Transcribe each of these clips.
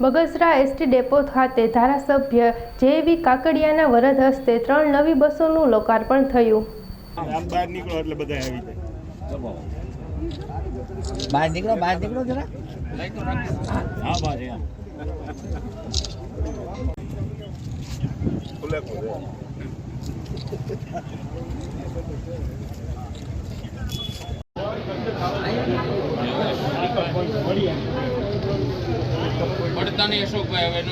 Bagasara ST depot ખાતે ધારાસભ્ય જેવી કાકડિયાના વરદ હસ્તે ત્રણ નવી બસોનું લોકાર્પણ થયું. બહાર નીકળો એટલે બધા આવી જાય. બહાર નીકળો બહાર નીકળો જરા. હા ખુલે ખુલે પડતાની અશોકભાઈ હવે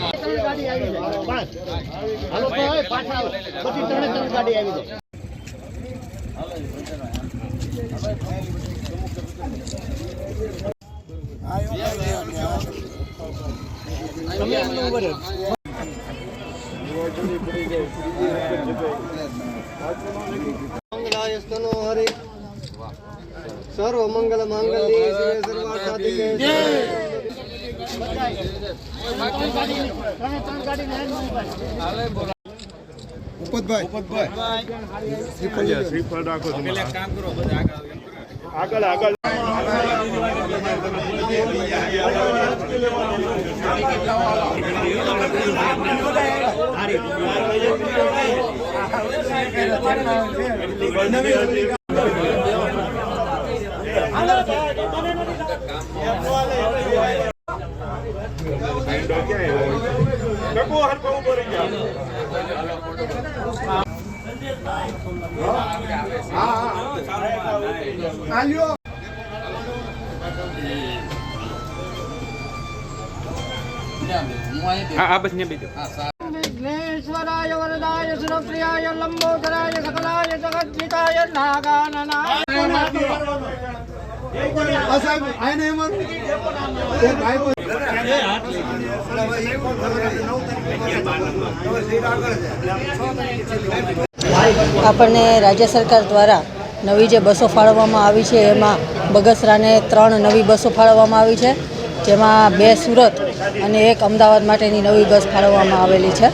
સર્વ મંગલ માંગલ્ય શિવે સાધિકે ઉપતભાઈ શ્રીફળ રાખો આગળ આગળ. ડબ્બો હરખો ઉભો રહી ગયા વિઘ્નેશ્વરાય વરદાય સુરપ્રિયાય લંબોદરાય સકલાય આપણને રાજ્ય સરકાર દ્વારા નવી જે બસો ફાળવવામાં આવી છે, એમાં બગસરાને ત્રણ નવી બસો ફાળવવામાં આવી છે. જેમાં બે સુરત અને એક અમદાવાદ માટેની નવી બસ ફાળવવામાં આવેલી છે.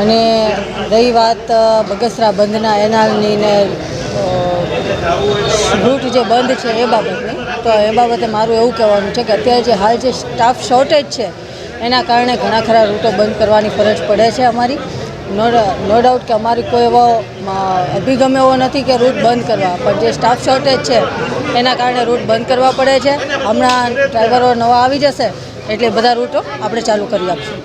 અને રહી વાત બગસરા બંધના એનાલની ને રૂટ જે બંધ છે એ બાબતની. તો એ બાબતે મારું એવું કહેવાનું છે કે અત્યારે જે હાલ જે સ્ટાફ શોર્ટેજ છે, એના કારણે ઘણા ખરા રૂટો બંધ કરવાની ફરજ પડે છે અમારી. નો નો ડાઉટ કે અમારી કોઈ એવો અભિગમ એવો નથી કે રૂટ બંધ કરવા. પણ જે સ્ટાફ શોર્ટેજ છે, એના કારણે રૂટ બંધ કરવા પડે છે. હમણાં ડ્રાઈવરો નવા આવી જશે, એટલે બધા રૂટો આપણે ચાલુ કરી આપશું.